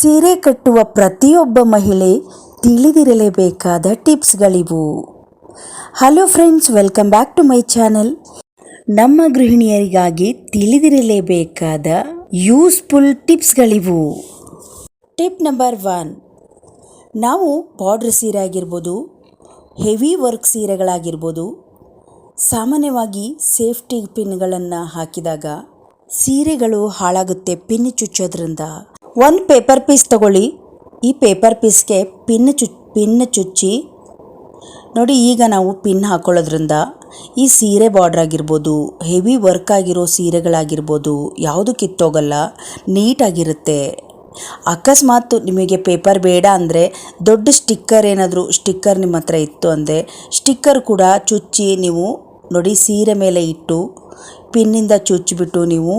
ಸೀರೆ ಕಟ್ಟುವ ಪ್ರತಿಯೊಬ್ಬ ಮಹಿಳೆ ತಿಳಿದಿರಲೇಬೇಕಾದ ಟಿಪ್ಸ್ಗಳಿವು. Hello friends welcome back to my channel ನಮ್ಮ ಗೃಹಿಣಿಯರಿಗಾಗಿ ತಿಳಿದಿರಲೇಬೇಕಾದ ಯೂಸ್ಫುಲ್ ಟಿಪ್ಸ್ಗಳಿವು. ಟಿಪ್ ನಂಬರ್ ಒನ್ ನಾವು ಬಾರ್ಡ್ರ್ ಸೀರೆ ಆಗಿರ್ಬೋದು ಹೆವಿ ವರ್ಕ್ ಸೀರೆಗಳಾಗಿರ್ಬೋದು, ಸಾಮಾನ್ಯವಾಗಿ ಸೇಫ್ಟಿ ಪಿನ್ಗಳನ್ನು ಹಾಕಿದಾಗ ಸೀರೆಗಳು ಹಾಳಾಗುತ್ತೆ ಪಿನ್ ಚುಚ್ಚೋದ್ರಿಂದ. ಒಂದು ಪೇಪರ್ ಪೀಸ್ ತಗೊಳ್ಳಿ. ಈ ಪೇಪರ್ ಪೀಸ್ಗೆ ಪಿನ್ ಚು ಪಿನ್ ಚುಚ್ಚಿ. ನೋಡಿ, ಈಗ ನಾವು ಪಿನ್ ಹಾಕೊಳ್ಳೋದ್ರಿಂದ ಈ ಸೀರೆ ಬಾರ್ಡ್ರ್ ಆಗಿರ್ಬೋದು ಹೆವಿ ವರ್ಕ್ ಆಗಿರೋ ಸೀರೆಗಳಾಗಿರ್ಬೋದು, ಯಾವುದು ಕಿತ್ತೋಗಲ್ಲ ನೀಟಾಗಿರುತ್ತೆ ಅಕಸ್ಮಾತ್ ನಿಮಗೆ ಪೇಪರ್ ಬೇಡ ಅಂದರೆ, ದೊಡ್ಡ ಸ್ಟಿಕ್ಕರ್ ಏನಾದರೂ ಸ್ಟಿಕ್ಕರ್ ನಿಮ್ಮ ಹತ್ರ ಇತ್ತು ಅಂದರೆ ಸ್ಟಿಕ್ಕರ್ ಕೂಡ ಚುಚ್ಚಿ ನೀವು ನೋಡಿ ಸೀರೆ ಮೇಲೆ ಇಟ್ಟು ಪಿನ್ನಿಂದ ಚುಚ್ಚಿಬಿಟ್ಟು ನೀವು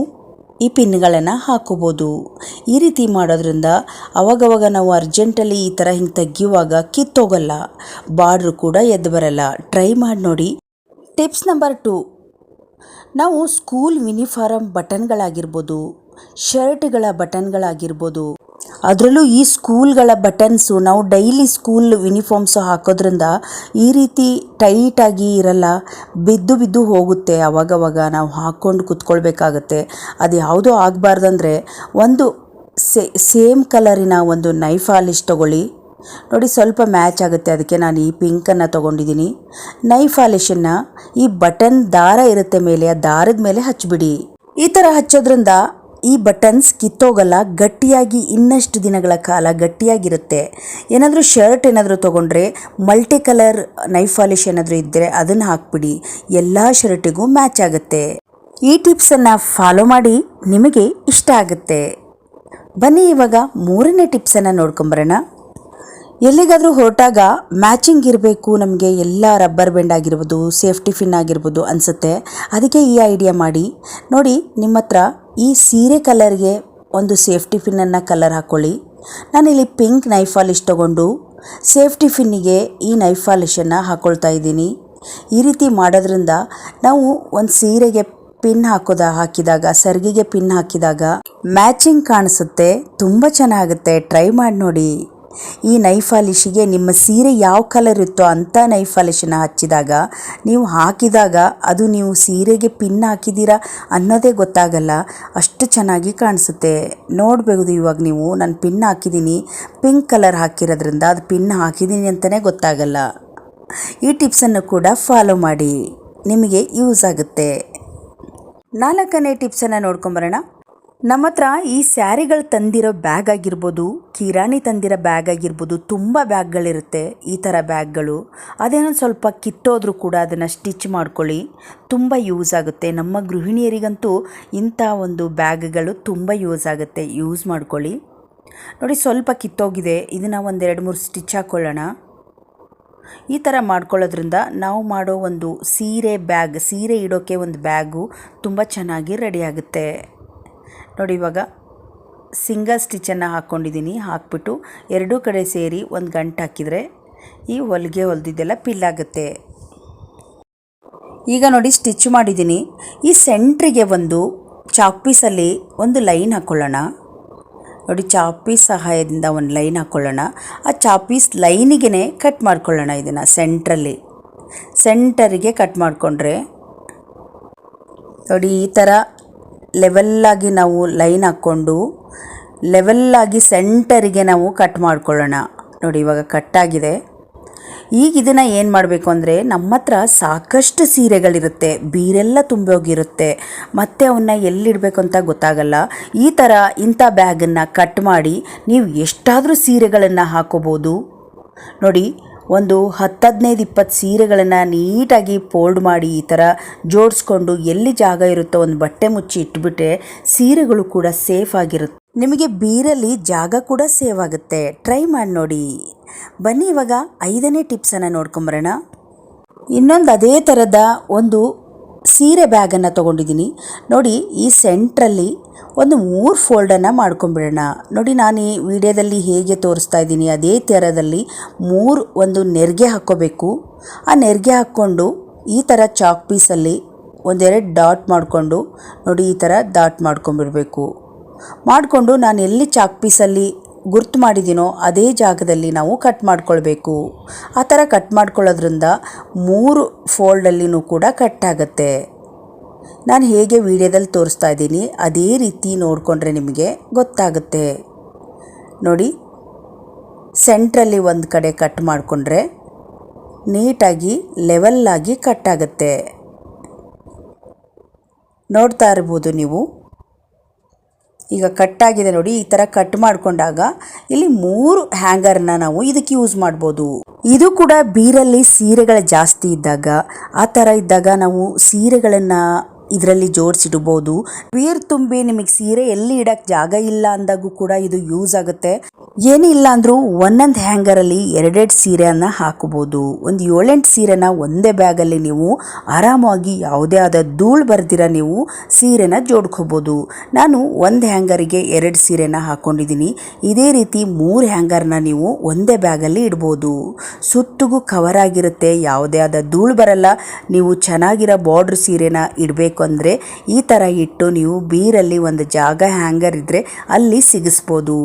ಈ ಪಿನ್ಗಳನ್ನು ಹಾಕೋಬೋದು ಈ ರೀತಿ ಮಾಡೋದ್ರಿಂದ ಅವಾಗವಾಗ ನಾವು ಅರ್ಜೆಂಟಲ್ಲಿ ಈ ಥರ ಹಿಂಗೆ ತೆಗಿಯುವಾಗ ಕಿತ್ತೋಗಲ್ಲ. ಬಾರ್ಡ್ರು ಕೂಡ ಎದ್ದು ಬರಲ್ಲ. ಟ್ರೈ ಮಾಡಿ ನೋಡಿ. Tips number two. ನಾವು ಸ್ಕೂಲ್ ಯೂನಿಫಾರಮ್ ಬಟನ್ಗಳಾಗಿರ್ಬೋದು. ಶರ್ಟ್ಗಳ ಬಟನ್ಗಳಾಗಿರ್ಬೋದು. ಅದರಲ್ಲೂ ಈ ಸ್ಕೂಲ್ಗಳ ಬಟನ್ಸು, ನಾವು ಡೈಲಿ ಸ್ಕೂಲ್ ಯೂನಿಫಾರ್ಮ್ಸು ಹಾಕೋದ್ರಿಂದ ಈ ರೀತಿ ಟೈಟಾಗಿ ಇರಲ್ಲ, ಬಿದ್ದು ಬಿದ್ದು ಹೋಗುತ್ತೆ ಅವಾಗವಾಗ ನಾವು ಹಾಕ್ಕೊಂಡು ಕುತ್ಕೊಳ್ಬೇಕಾಗತ್ತೆ. ಅದು ಯಾವುದೂ ಆಗಬಾರ್ದಂದ್ರೆ ಒಂದು ಸೇ, ಸೇಮ್ ಕಲರಿನ ಒಂದು ನೈಫ್ ಆಲಿಶ್ ತೊಗೊಳ್ಳಿ. ನೋಡಿ ಸ್ವಲ್ಪ ಮ್ಯಾಚ್ ಆಗುತ್ತೆ, ಅದಕ್ಕೆ ನಾನು ಈ ಪಿಂಕನ್ನು ತೊಗೊಂಡಿದ್ದೀನಿ. ನೈಫ್ ಆಲಿಶನ್ನು ಈ ಬಟನ್ ದಾರ ಇರುತ್ತೆ ಮೇಲೆ, ಆ ದಾರದ ಮೇಲೆ ಹಚ್ಚಿಬಿಡಿ ಈ ಥರ ಹಚ್ಚೋದ್ರಿಂದ ಈ ಬಟನ್ಸ್ ಕಿತ್ತೋಗಲ್ಲ, ಗಟ್ಟಿಯಾಗಿ ಇನ್ನಷ್ಟು ದಿನಗಳ ಕಾಲ ಗಟ್ಟಿಯಾಗಿರುತ್ತೆ. ಏನಾದರೂ ಶರ್ಟ್ ಏನಾದರೂ ತೊಗೊಂಡ್ರೆ ಮಲ್ಟಿ ಕಲರ್ ನೈಫ್ ಪಾಲಿಶ್ ಏನಾದರೂ ಇದ್ದರೆ ಅದನ್ನು ಹಾಕ್ಬಿಡಿ. ಎಲ್ಲ ಶರ್ಟಿಗೂ ಮ್ಯಾಚ್ ಆಗುತ್ತೆ. ಈ ಟಿಪ್ಸನ್ನು ಫಾಲೋ ಮಾಡಿ ನಿಮಗೆ ಇಷ್ಟ ಆಗುತ್ತೆ. ಬನ್ನಿ ಇವಾಗ ಮೂರನೇ ಟಿಪ್ಸನ್ನು ನೋಡ್ಕೊಂಬರೋಣ. ಎಲ್ಲಿಗಾದರೂ ಹೊರಟಾಗ ಮ್ಯಾಚಿಂಗ್ ಇರಬೇಕು, ನಮಗೆ ಎಲ್ಲ ರಬ್ಬರ್ ಬೆಂಡ್ ಆಗಿರ್ಬೋದು, ಸೇಫ್ಟಿ ಫಿನ್ ಆಗಿರ್ಬೋದು ಅನಿಸುತ್ತೆ. ಅದಕ್ಕೆ ಈ ಐಡಿಯಾ ಮಾಡಿ. ನೋಡಿ, ನಿಮ್ಮ ಹತ್ರ ಈ ಸೀರೆ ಕಲರ್ಗೆ ಒಂದು ಸೇಫ್ಟಿ ಪಿನ್ನನ್ನು ಕಲರ್ ಹಾಕ್ಕೊಳ್ಳಿ ನಾನಿಲ್ಲಿ ಪಿಂಕ್ ನೈಫ್ ಪಾಲಿಶ್ ತೊಗೊಂಡು ಸೇಫ್ಟಿ ಫಿನ್ನಿಗೆ ಈ ನೈಫ್ ಪಾಲಿಶನ್ನು ಹಾಕ್ಕೊಳ್ತಾ ಇದ್ದೀನಿ. ಈ ರೀತಿ ಮಾಡೋದ್ರಿಂದ ನಾವು ಒಂದು ಸೀರೆಗೆ ಪಿನ್ ಹಾಕೋದ, ಹಾಕಿದಾಗ, ಸರ್ಗಿಗೆ ಪಿನ್ ಹಾಕಿದಾಗ ಮ್ಯಾಚಿಂಗ್ ಕಾಣಿಸುತ್ತೆ, ತುಂಬ ಚೆನ್ನಾಗುತ್ತೆ. ಟ್ರೈ ಮಾಡಿ ನೋಡಿ ಈ ನೈಫಾಲಿಶಿಗೆ ನಿಮ್ಮ ಸೀರೆ ಯಾವ ಕಲರ್ ಇತ್ತೋ ಅಂಥ ನೈಫ್ ಹಚ್ಚಿದಾಗ, ನೀವು ಹಾಕಿದಾಗ ಅದು ನೀವು ಸೀರೆಗೆ ಪಿನ್ ಹಾಕಿದ್ದೀರಾ ಅನ್ನೋದೇ ಗೊತ್ತಾಗಲ್ಲ. ಅಷ್ಟು ಚೆನ್ನಾಗಿ ಕಾಣಿಸುತ್ತೆ. ನೋಡಬಹುದು ಇವಾಗ ನೀವು, ನಾನು ಪಿನ್ ಹಾಕಿದ್ದೀನಿ ಪಿಂಕ್ ಕಲರ್ ಹಾಕಿರೋದ್ರಿಂದ ಅದು ಪಿನ್ ಹಾಕಿದ್ದೀನಿ ಅಂತಲೇ ಗೊತ್ತಾಗಲ್ಲ. ಈ ಟಿಪ್ಸನ್ನು ಕೂಡ ಫಾಲೋ ಮಾಡಿ. ನಿಮಗೆ ಯೂಸ್ ಆಗುತ್ತೆ. ನಾಲ್ಕನೇ ಟಿಪ್ಸನ್ನು ನೋಡ್ಕೊಂಬರೋಣ. ನಮ್ಮ ಹತ್ರ ಈ ಸ್ಯಾರಿಗಳು ತಂದಿರೋ ಬ್ಯಾಗ್ ಆಗಿರ್ಬೋದು, ಕಿರಾಣಿ ತಂದಿರೋ ಬ್ಯಾಗ್ ಆಗಿರ್ಬೋದು ತುಂಬ ಬ್ಯಾಗ್ಗಳಿರುತ್ತೆ, ಈ ಥರ ಬ್ಯಾಗ್ಗಳು. ಅದೇನೋ ಸ್ವಲ್ಪ ಕಿತ್ತೋದ್ರೂ ಕೂಡ ಅದನ್ನು ಸ್ಟಿಚ್ ಮಾಡ್ಕೊಳ್ಳಿ. ತುಂಬ ಯೂಸ್ ಆಗುತ್ತೆ. ನಮ್ಮ ಗೃಹಿಣಿಯರಿಗಂತೂ ಇಂಥ ಒಂದು ಬ್ಯಾಗ್ಗಳು ತುಂಬ ಯೂಸ್ ಆಗುತ್ತೆ. ಯೂಸ್ ಮಾಡ್ಕೊಳ್ಳಿ. ನೋಡಿ, ಸ್ವಲ್ಪ ಕಿತ್ತೋಗಿದೆ. ಇದನ್ನು ಒಂದೆರಡು ಮೂರು ಸ್ಟಿಚ್ ಹಾಕ್ಕೊಳ್ಳೋಣ ಈ ಥರ ಮಾಡ್ಕೊಳ್ಳೋದ್ರಿಂದ ನಾವು ಮಾಡೋ ಒಂದು ಸೀರೆ ಬ್ಯಾಗ್, ಸೀರೆ ಇಡೋಕ್ಕೆ ಒಂದು ಬ್ಯಾಗು ತುಂಬ ಚೆನ್ನಾಗಿ ರೆಡಿ ಆಗುತ್ತೆ. ನೋಡಿ ಇವಾಗ ಸಿಂಗಲ್ ಸ್ಟಿಚನ್ನು ಹಾಕ್ಕೊಂಡಿದ್ದೀನಿ, ಹಾಕ್ಬಿಟ್ಟು ಎರಡೂ ಕಡೆ ಸೇರಿ ಒಂದು ಗಂಟು ಹಾಕಿದರೆ ಈ ಹೊಲಿಗೆ ಹೊಲಿದಿದ್ದೆಲ್ಲ ಪಿಲ್ಲಾಗುತ್ತೆ ಈಗ ನೋಡಿ ಸ್ಟಿಚ್ ಮಾಡಿದ್ದೀನಿ. ಈ ಸೆಂಟ್ರಿಗೆ ಒಂದು ಚಾಕ್ ಪೀಸಲ್ಲಿ ಒಂದು ಲೈನ್ ಹಾಕ್ಕೊಳ್ಳೋಣ ನೋಡಿ ಚಾಕ್ ಪೀಸ್ ಸಹಾಯದಿಂದ ಒಂದು ಲೈನ್ ಹಾಕ್ಕೊಳ್ಳೋಣ ಆ ಚಾಕ್ ಪೀಸ್ ಲೈನಿಗೆ ಕಟ್ ಮಾಡ್ಕೊಳ್ಳೋಣ ಇದನ್ನು ಸೆಂಟ್ರಲ್ಲಿ. ಸೆಂಟರಿಗೆ ಕಟ್ ಮಾಡಿಕೊಂಡ್ರೆ ನೋಡಿ ಈ ಥರ ಲೆವೆಲ್ಲಾಗಿ ನಾವು ಲೈನ್ ಹಾಕ್ಕೊಂಡು ಲೆವೆಲ್ಲಾಗಿ ಸೆಂಟರಿಗೆ ನಾವು ಕಟ್ ಮಾಡ್ಕೊಳ್ಳೋಣ. ನೋಡಿ, ಇವಾಗ ಕಟ್ಟಾಗಿದೆ ಈಗ ಇದನ್ನು ಏನು ಮಾಡಬೇಕು ಅಂದರೆ ನಮ್ಮ ಹತ್ರ ಸಾಕಷ್ಟು ಸೀರೆಗಳಿರುತ್ತೆ, ಬೀರೆಲ್ಲ ತುಂಬೋಗಿರುತ್ತೆ, ಮತ್ತು ಅವನ್ನ ಎಲ್ಲಿಡಬೇಕು ಅಂತ ಗೊತ್ತಾಗಲ್ಲ. ಈ ಥರ ಇಂಥ ಬ್ಯಾಗನ್ನು ಕಟ್ ಮಾಡಿ, ನೀವು ಎಷ್ಟಾದರೂ ಸೀರೆಗಳನ್ನು ಹಾಕೋಬೋದು. ನೋಡಿ ಒಂದು ಹತ್ತು ಹದಿನೈದು ಇಪ್ಪತ್ತು ಸೀರೆಗಳನ್ನು ನೀಟಾಗಿ ಫೋಲ್ಡ್ ಮಾಡಿ ಈ ಥರ ಜೋಡಿಸ್ಕೊಂಡು ಎಲ್ಲಿ ಜಾಗ ಇರುತ್ತೋ ಒಂದು ಬಟ್ಟೆ ಮುಚ್ಚಿ ಇಟ್ಬಿಟ್ರೆ ಸೀರೆಗಳು ಕೂಡ ಸೇಫ್ ಆಗಿರುತ್ತೆ. ನಿಮಗೆ ಬೀರಲ್ಲಿ ಜಾಗ ಕೂಡ ಸೇವ್ ಆಗುತ್ತೆ. ಟ್ರೈ ಮಾಡಿ ನೋಡಿ. ಬನ್ನಿ ಇವಾಗ ಐದನೇ ಟಿಪ್ಸನ್ನು ನೋಡ್ಕೊಂಬರೋಣ. ಇನ್ನೊಂದು ಅದೇ ಥರದ ಒಂದು ಸೀರೆ ಬ್ಯಾಗನ್ನು ತೊಗೊಂಡಿದ್ದೀನಿ. ನೋಡಿ, ಈ ಸೆಂಟ್ರಲ್ಲಿ ಒಂದು ಮೂರು ಫೋಲ್ಡನ್ನು ಮಾಡ್ಕೊಂಬಿಡೋಣ. ನೋಡಿ, ನಾನು ಈ ವಿಡಿಯೋದಲ್ಲಿ ಹೇಗೆ ತೋರಿಸ್ತಾ ಇದ್ದೀನಿ. ಅದೇ ಥರದಲ್ಲಿ ಮೂರು ಒಂದು ನೆರಿಗೆ ಹಾಕ್ಕೋಬೇಕು. ಆ ನೆರಿಗೆ ಹಾಕ್ಕೊಂಡು ಈ ಥರ ಚಾಕ್ ಪೀಸಲ್ಲಿ ಒಂದೆರಡು ಡಾಟ್ ಮಾಡಿಕೊಂಡು, ನೋಡಿ, ಈ ಥರ ಡಾಟ್ ಮಾಡ್ಕೊಂಬಿಡಬೇಕು. ಮಾಡಿಕೊಂಡು ನಾನು ಎಲ್ಲಿ ಚಾಕ್ ಪೀಸಲ್ಲಿ ಗುರ್ತು ಮಾಡಿದ್ದೀನೋ ಅದೇ ಜಾಗದಲ್ಲಿ ನಾವು ಕಟ್ ಮಾಡ್ಕೊಳ್ಬೇಕು. ಆ ಥರ ಕಟ್ ಮಾಡ್ಕೊಳ್ಳೋದ್ರಿಂದ ಮೂರು ಫೋಲ್ಡಲ್ಲಿನೂ ಕೂಡ ಕಟ್ ಆಗುತ್ತೆ. ನಾನು ಹೇಗೆ ವಿಡಿಯೋದಲ್ಲಿ ತೋರಿಸ್ತಾ ಇದ್ದೀನಿ, ಅದೇ ರೀತಿ ನೋಡಿಕೊಂಡ್ರೆ ನಿಮಗೆ ಗೊತ್ತಾಗುತ್ತೆ. ನೋಡಿ, ಸೆಂಟ್ರಲ್ಲಿ ಒಂದು ಕಡೆ ಕಟ್ ಮಾಡಿಕೊಂಡ್ರೆ ನೀಟಾಗಿ ಲೆವೆಲ್ಲಾಗಿ ಕಟ್ ಆಗುತ್ತೆ. ನೋಡ್ತಾ ಇರ್ಬೋದು ನೀವು. ಈಗ ಕಟ್ಟಾಗಿದೆ ನೋಡಿ, ಈ ಥರ ಕಟ್ ಮಾಡಿಕೊಂಡಾಗ ಇಲ್ಲಿ ಮೂರು ಹ್ಯಾಂಗರ್ನ ನಾವು ಇದಕ್ಕೆ ಯೂಸ್ ಮಾಡ್ಬೋದು. ಇದು ಕೂಡ ಬೀರಲ್ಲಿ ಸೀರೆಗಳು ಜಾಸ್ತಿ ಇದ್ದಾಗ, ಆ ಥರ ಇದ್ದಾಗ ನಾವು ಸೀರೆಗಳನ್ನು ಇದರಲ್ಲಿ ಜೋಡಿಸಿಡ್ಬೋದು. ಬೀರ್ ತುಂಬಿ ನಿಮಗೆ ಸೀರೆ ಎಲ್ಲಿ ಇಡಕ್ಕೆ ಜಾಗ ಇಲ್ಲ ಅಂದಾಗೂ ಕೂಡ ಇದು ಯೂಸ್ ಆಗುತ್ತೆ. ಏನಿಲ್ಲ ಅಂದರೂ ಒಂದೊಂದು ಹ್ಯಾಂಗರಲ್ಲಿ ಎರಡೆರಡು ಸೀರೆಯನ್ನು ಹಾಕಬಹುದು. ಒಂದು ಏಳೆಂಟು ಸೀರೆನ ಒಂದೇ ಬ್ಯಾಗಲ್ಲಿ ನೀವು ಆರಾಮಾಗಿ ಯಾವುದೇ ಆದ ಧೂಳು ಬರ್ದಿರ ನೀವು ಸೀರೆನ ಜೋಡ್ಕೋಬೋದು ನಾನು ಒಂದು ಹ್ಯಾಂಗರಿಗೆ ಎರಡು ಸೀರೆನ ಹಾಕ್ಕೊಂಡಿದ್ದೀನಿ ಇದೇ ರೀತಿ ಮೂರು ಹ್ಯಾಂಗರ್ನ ನೀವು ಒಂದೇ ಬ್ಯಾಗಲ್ಲಿ ಇಡ್ಬೋದು. ಸುತ್ತಿಗೂ ಕವರ್ ಆಗಿರುತ್ತೆ, ಯಾವುದೇ ಆದ ಧೂಳು ಬರಲ್ಲ. ನೀವು ಚೆನ್ನಾಗಿರೋ ಬಾರ್ಡ್ರ್ ಸೀರೆನ ಇಡಬೇಕು ಅಂದರೆ ಈ ಥರ ಇಟ್ಟು ನೀವು ಬೀರಲ್ಲಿ ಒಂದು ಜಾಗ ಹ್ಯಾಂಗರ್ ಇದ್ದರೆ ಅಲ್ಲಿ ಸಿಗಿಸ್ಬೋದು.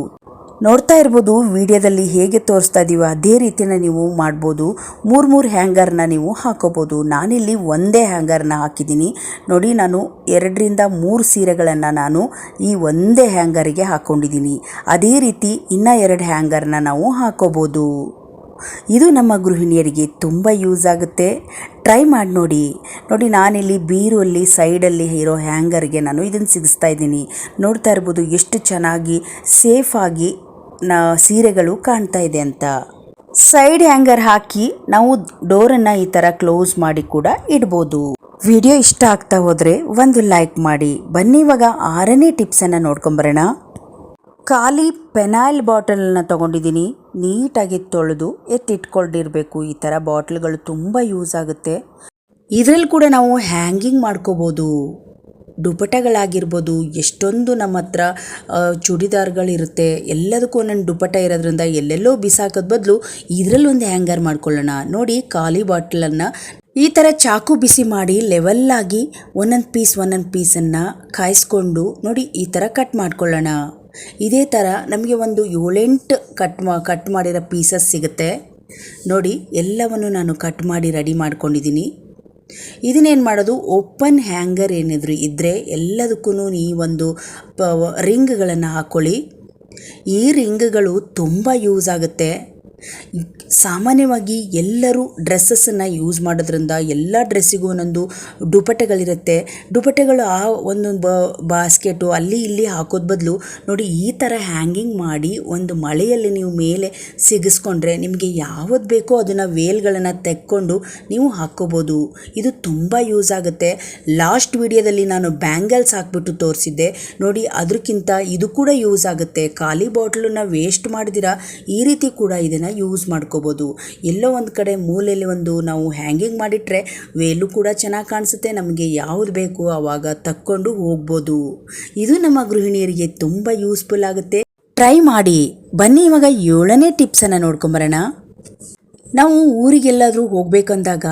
ನೋಡ್ತಾ ಇರ್ಬೋದು, ವಿಡಿಯೋದಲ್ಲಿ ಹೇಗೆ ತೋರಿಸ್ತಾ ಇದ್ದೀವೋ ಅದೇ ರೀತಿನ ನೀವು ಮಾಡ್ಬೋದು. ಮೂರು ಮೂರು ಹ್ಯಾಂಗರ್ನ ನೀವು ಹಾಕೋಬೋದು. ನಾನಿಲ್ಲಿ ಒಂದೇ ಹ್ಯಾಂಗರ್ನ ಹಾಕಿದ್ದೀನಿ. ನೋಡಿ, ನಾನು ಎರಡರಿಂದ ಮೂರು ಸೀರೆಗಳನ್ನು ನಾನು ಈ ಒಂದೇ ಹ್ಯಾಂಗರಿಗೆ ಹಾಕ್ಕೊಂಡಿದ್ದೀನಿ ಅದೇ ರೀತಿ ಇನ್ನೂ ಎರಡು ಹ್ಯಾಂಗರ್ನ ನಾವು ಹಾಕೋಬೋದು. ಇದು ನಮ್ಮ ಗೃಹಿಣಿಯರಿಗೆ ತುಂಬ ಯೂಸ್ ಆಗುತ್ತೆ. ಟ್ರೈ ಮಾಡಿ ನೋಡಿ. ನೋಡಿ, ನಾನಿಲ್ಲಿ ಬೀರಲ್ಲಿ ಸೈಡಲ್ಲಿ ಇರೋ ಹ್ಯಾಂಗರ್ಗೆ ನಾನು ಇದನ್ನು ಸಿಗಿಸ್ತಾ ಇದ್ದೀನಿ. ನೋಡ್ತಾ ಇರ್ಬೋದು, ಎಷ್ಟು ಚೆನ್ನಾಗಿ, ಸೇಫಾಗಿ ಸೀರೆಗಳು ಕಾಣ್ತಾ ಇದೆ ಅಂತ. ಸೈಡ್ ಹ್ಯಾಂಗರ್ ಹಾಕಿ ನಾವು ಡೋರನ್ನು ಈ ಥರ ಕ್ಲೋಸ್ ಮಾಡಿ ಕೂಡ ಇಡ್ಬೋದು. ವಿಡಿಯೋ ಇಷ್ಟ ಆಗ್ತಾ ಹೋದರೆ ಒಂದು ಲೈಕ್ ಮಾಡಿ. ಬನ್ನಿ ಇವಾಗ ಆರನೇ ಟಿಪ್ಸನ್ನು ನೋಡ್ಕೊಂಬರೋಣ. ಖಾಲಿ ಪೆನಾಯಿಲ್ ಬಾಟಲನ್ನು ತೊಗೊಂಡಿದ್ದೀನಿ. ನೀಟಾಗಿ ತೊಳೆದು ಎತ್ತಿಟ್ಕೊಂಡಿರಬೇಕು ಈ ಥರ ಬಾಟ್ಲ್ಗಳು ತುಂಬ ಯೂಸ್ ಆಗುತ್ತೆ. ಇದರಲ್ಲಿ ಕೂಡ ನಾವು ಹ್ಯಾಂಗಿಂಗ್ ಮಾಡ್ಕೋಬೋದು. ದುಪಟಗಳಾಗಿರ್ಬೋದು, ಎಷ್ಟೊಂದು ನಮ್ಮ ಹತ್ರ ಚೂಡಿದಾರ್ಗಳಿರುತ್ತೆ. ಎಲ್ಲದಕ್ಕೂ ಒಂದೊಂದು ದುಪಟ ಇರೋದ್ರಿಂದ ಎಲ್ಲೆಲ್ಲೋ ಬಿಸಾಕೋದ್ ಬದಲು ಇದರಲ್ಲಿ ಒಂದು ಹ್ಯಾಂಗರ್ ಮಾಡ್ಕೊಳ್ಳೋಣ. ನೋಡಿ, ಖಾಲಿ ಬಾಟ್ಲನ್ನು ಈ ಥರ ಚಾಕು ಬಿಸಿ ಮಾಡಿ ಲೆವೆಲ್ಲಾಗಿ ಒಂದೊಂದು ಪೀಸ್ ಒಂದೊಂದು ಪೀಸನ್ನು ಕಾಯಿಸ್ಕೊಂಡು ನೋಡಿ ಈ ಥರ ಕಟ್ ಮಾಡ್ಕೊಳ್ಳೋಣ. ಇದೇ ಥರ ನಮಗೆ ಒಂದು ಏಳೆಂಟು ಕಟ್ ಮಾ ಕಟ್ ಮಾಡಿರೋ ಪೀಸಸ್ ಸಿಗುತ್ತೆ. ನೋಡಿ, ಎಲ್ಲವನ್ನು ನಾನು ಕಟ್ ಮಾಡಿ ರೆಡಿ ಮಾಡ್ಕೊಂಡಿದ್ದೀನಿ. ಇದನ್ನೇನು ಮಾಡೋದು? ಓಪನ್ ಹ್ಯಾಂಗರ್ ಏನಿದ್ರು ಇದ್ದರೆ ಎಲ್ಲದಕ್ಕೂ ಈ ಒಂದು ರಿಂಗ್ಗಳನ್ನು ಹಾಕ್ಕೊಳ್ಳಿ ಈ ರಿಂಗ್ಗಳು ತುಂಬ ಯೂಸ್ ಆಗುತ್ತೆ. ಸಾಮಾನ್ಯವಾಗಿ ಎಲ್ಲರೂ ಡ್ರೆಸ್ಸಸ್ಸನ್ನು ಯೂಸ್ ಮಾಡೋದ್ರಿಂದ ಎಲ್ಲ ಡ್ರೆಸ್ಸಿಗೂ ಒಂದೊಂದು ದುಪಟ್ಟೆಗಳಿರುತ್ತೆ. ದುಪಟ್ಟೆಗಳು ಆ ಒಂದೊಂದು ಬ, ಬಾಸ್ಕೆಟು ಅಲ್ಲಿ ಇಲ್ಲಿ ಹಾಕೋದ್ ಬದಲು ನೋಡಿ ಈ ಥರ ಹ್ಯಾಂಗಿಂಗ್ ಮಾಡಿ ಒಂದು ಮಳೆಯಲ್ಲಿ ನೀವು ಮೇಲೆ ಸಿಗಿಸ್ಕೊಂಡ್ರೆ ನಿಮಗೆ ಯಾವ್ದು ಬೇಕೋ ಅದನ್ನು ವೇಲ್ಗಳನ್ನು ತೆಕ್ಕೊಂಡು ನೀವು ಹಾಕ್ಕೋಬೋದು ಇದು ತುಂಬ ಯೂಸ್ ಆಗುತ್ತೆ. ಲಾಸ್ಟ್ ವಿಡಿಯೋದಲ್ಲಿ ನಾನು ಬ್ಯಾಂಗಲ್ಸ್ ಹಾಕ್ಬಿಟ್ಟು ತೋರಿಸಿದ್ದೆ. ನೋಡಿ ಅದಕ್ಕಿಂತ ಇದು ಕೂಡ ಯೂಸ್ ಆಗುತ್ತೆ. ಖಾಲಿ ಬಾಟ್ಲನ್ನ ವೇಸ್ಟ್ ಮಾಡಿದಿರ ಈ ರೀತಿ ಕೂಡ ಇದನ್ನು ಯೂಸ್ ಮಾಡ್ಕೋಬೋದು. ಎಲ್ಲೋ ಒಂದು ಕಡೆ ಮೂಲೆಯಲ್ಲಿ ಒಂದು ನಾವು ಹ್ಯಾಂಗಿಂಗ್ ಮಾಡಿಟ್ರೆ ವೇಲು ಕೂಡ ಚೆನ್ನಾಗಿ ಕಾಣಿಸುತ್ತೆ, ನಮಗೆ ಯಾವುದು ಬೇಕು ಆವಾಗ ತಕ್ಕೊಂಡು ಹೋಗ್ಬೋದು. ಇದು ನಮ್ಮ ಗೃಹಿಣಿಯರಿಗೆ ತುಂಬ ಯೂಸ್ಫುಲ್ ಆಗುತ್ತೆ. ಟ್ರೈ ಮಾಡಿ. ಬನ್ನಿ ಇವಾಗ ಏಳನೇ ಟಿಪ್ಸನ್ನು ನೋಡ್ಕೊಂಬರೋಣ. ನಾವು ಊರಿಗೆಲ್ಲಾದರೂ ಹೋಗ್ಬೇಕಂದಾಗ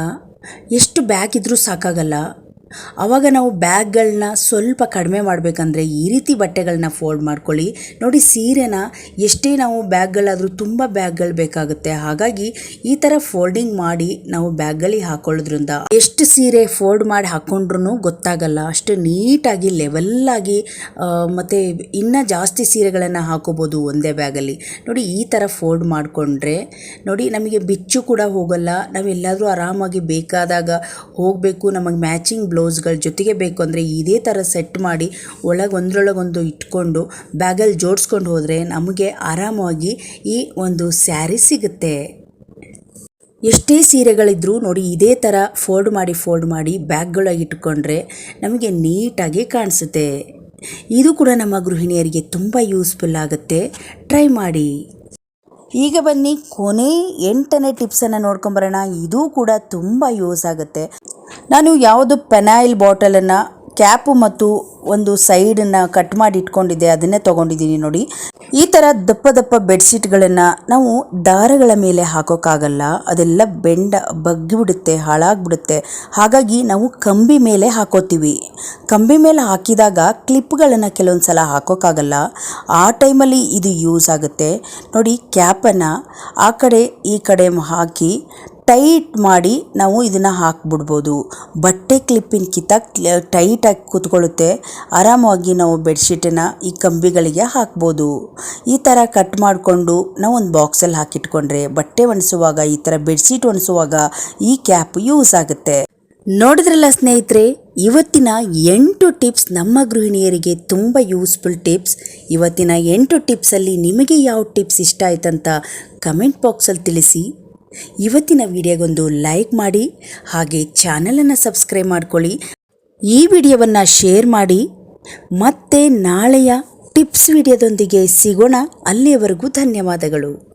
ಎಷ್ಟು ಬ್ಯಾಗ್ ಇದ್ದರೂ ಸಾಕಾಗಲ್ಲ. ಆವಾಗ ನಾವು ಬ್ಯಾಗ್ಗಳನ್ನ ಸ್ವಲ್ಪ ಕಡಿಮೆ ಮಾಡಬೇಕಂದ್ರೆ ಈ ರೀತಿ ಬಟ್ಟೆಗಳನ್ನ ಫೋಲ್ಡ್ ಮಾಡ್ಕೊಳ್ಳಿ. ನೋಡಿ ಸೀರೆನ ಎಷ್ಟೇ ನಾವು ಬ್ಯಾಗ್ಗಳಾದರೂ ತುಂಬ ಬ್ಯಾಗ್ಗಳು ಬೇಕಾಗುತ್ತೆ. ಹಾಗಾಗಿ ಈ ಥರ ಫೋಲ್ಡಿಂಗ್ ಮಾಡಿ ನಾವು ಬ್ಯಾಗ್ಗಳಿಗೆ ಹಾಕೊಳ್ಳೋದ್ರಿಂದ ಎಷ್ಟು ಸೀರೆ ಫೋಲ್ಡ್ ಮಾಡಿ ಹಾಕ್ಕೊಂಡ್ರೂ ಗೊತ್ತಾಗಲ್ಲ. ಅಷ್ಟು ನೀಟಾಗಿ ಲೆವೆಲ್ಲಾಗಿ ಮತ್ತು ಇನ್ನೂ ಜಾಸ್ತಿ ಸೀರೆಗಳನ್ನು ಹಾಕೋಬೋದು ಒಂದೇ ಬ್ಯಾಗಲ್ಲಿ. ನೋಡಿ ಈ ಥರ ಫೋಲ್ಡ್ ಮಾಡಿಕೊಂಡ್ರೆ ನೋಡಿ ನಮಗೆ ಬಿಚ್ಚು ಕೂಡ ಹೋಗಲ್ಲ. ನಾವೆಲ್ಲಾದರೂ ಆರಾಮಾಗಿ ಬೇಕಾದಾಗ ಹೋಗಬೇಕು. ನಮಗೆ ಮ್ಯಾಚಿಂಗ್ ಬ್ಲೌಸ್ಗಳ ಜೊತೆಗೆ ಬೇಕು ಅಂದರೆ ಇದೇ ಥರ ಸೆಟ್ ಮಾಡಿ ಒಳಗೆ ಒಂದರೊಳಗೊಂದು ಇಟ್ಕೊಂಡು ಬ್ಯಾಗಲ್ಲಿ ಜೋಡಿಸ್ಕೊಂಡು ಹೋದರೆ ನಮಗೆ ಆರಾಮಾಗಿ ಈ ಒಂದು ಸ್ಯಾರಿ ಸಿಗುತ್ತೆ. ಎಷ್ಟೇ ಸೀರೆಗಳಿದ್ರೂ ನೋಡಿ ಇದೇ ಥರ ಫೋಲ್ಡ್ ಮಾಡಿ ಫೋಲ್ಡ್ ಮಾಡಿ ಬ್ಯಾಗ್ಗಳಾಗಿ ಇಟ್ಕೊಂಡ್ರೆ ನಮಗೆ ನೀಟಾಗಿ ಕಾಣಿಸುತ್ತೆ. ಇದು ಕೂಡ ನಮ್ಮ ಗೃಹಿಣಿಯರಿಗೆ ತುಂಬ ಯೂಸ್ಫುಲ್ ಆಗುತ್ತೆ. ಟ್ರೈ ಮಾಡಿ. ಈಗ ಬನ್ನಿ ಕೊನೆ ಎಂಟನೇ ಟಿಪ್ಸನ್ನು ನೋಡ್ಕೊಂಬರೋಣ. ಇದು ಕೂಡ ತುಂಬ ಯೂಸ್ ಆಗುತ್ತೆ. ನಾನು ಯಾವುದು ಪೆನಾಯಿಲ್ ಬಾಟಲನ್ನು ಕ್ಯಾಪು ಮತ್ತು ಒಂದು ಸೈಡನ್ನು ಕಟ್ ಮಾಡಿ ಇಟ್ಕೊಂಡಿದ್ದೆ, ಅದನ್ನೇ ತೊಗೊಂಡಿದ್ದೀನಿ ನೋಡಿ. ಈ ಥರ ದಪ್ಪ ದಪ್ಪ ಬೆಡ್ಶೀಟ್ಗಳನ್ನು ನಾವು ದಾರಗಳ ಮೇಲೆ ಹಾಕೋಕ್ಕಾಗಲ್ಲ. ಅದೆಲ್ಲ ಬೆಂಡ, ಬಗ್ಗಿಬಿಡುತ್ತೆ, ಹಾಳಾಗ್ಬಿಡುತ್ತೆ. ಹಾಗಾಗಿ ನಾವು ಕಂಬಿ ಮೇಲೆ ಹಾಕೋತೀವಿ. ಕಂಬಿ ಮೇಲೆ ಹಾಕಿದಾಗ ಕ್ಲಿಪ್ಗಳನ್ನು ಕೆಲವೊಂದು ಸಲ ಹಾಕೋಕ್ಕಾಗಲ್ಲ. ಆ ಟೈಮಲ್ಲಿ ಇದು ಯೂಸ್ ಆಗುತ್ತೆ. ನೋಡಿ, ಕ್ಯಾಪನ್ನು ಆ ಕಡೆ, ಈ ಕಡೆ ಹಾಕಿ ಟೈಟ್ ಮಾಡಿ ನಾವು ಇದನ್ನು ಹಾಕ್ಬಿಡ್ಬೋದು. ಬಟ್ಟೆ ಕ್ಲಿಪ್ಪಿನ ಕಿತ್ತ ಟೈಟಾಗಿ ಕೂತ್ಕೊಳ್ಳುತ್ತೆ. ಆರಾಮವಾಗಿ ನಾವು ಬೆಡ್ಶೀಟನ್ನು ಈ ಕಂಬಿಗಳಿಗೆ ಹಾಕ್ಬೋದು. ಈ ಥರ ಕಟ್ ಮಾಡಿಕೊಂಡು ನಾವು ಒಂದು ಬಾಕ್ಸಲ್ಲಿ ಹಾಕಿಟ್ಕೊಂಡ್ರೆ ಬಟ್ಟೆ ಒಣಸುವಾಗ, ಈ ಥರ ಬೆಡ್ಶೀಟ್ ಒಣಸುವಾಗ ಈ ಕ್ಯಾಪ್ ಯೂಸ್ ಆಗುತ್ತೆ. ನೋಡಿದ್ರಲ್ಲ ಸ್ನೇಹಿತರೆ, ಇವತ್ತಿನ ಎಂಟು ಟಿಪ್ಸ್ ನಮ್ಮ ಗೃಹಿಣಿಯರಿಗೆ ತುಂಬ ಯೂಸ್ಫುಲ್ ಟಿಪ್ಸ್. ಇವತ್ತಿನ ಎಂಟು ಟಿಪ್ಸಲ್ಲಿ ನಿಮಗೆ ಯಾವ ಟಿಪ್ಸ್ ಇಷ್ಟ ಆಯ್ತಂತ ಕಮೆಂಟ್ ಬಾಕ್ಸಲ್ಲಿ ತಿಳಿಸಿ. ಇವತ್ತಿನ ವಿಡಿಯೋಗೊಂದು ಲೈಕ್ ಮಾಡಿ ಹಾಗೆ ಚಾನಲನ್ನು ಸಬ್ಸ್ಕ್ರೈಬ್ ಮಾಡ್ಕೊಳ್ಳಿ. ಈ ವಿಡಿಯೋವನ್ನು ಶೇರ್ ಮಾಡಿ. ಮತ್ತೆ ನಾಳೆಯ ಟಿಪ್ಸ್ ವಿಡಿಯೋದೊಂದಿಗೆ ಸಿಗೋಣ. ಅಲ್ಲಿಯವರೆಗೂ ಧನ್ಯವಾದಗಳು.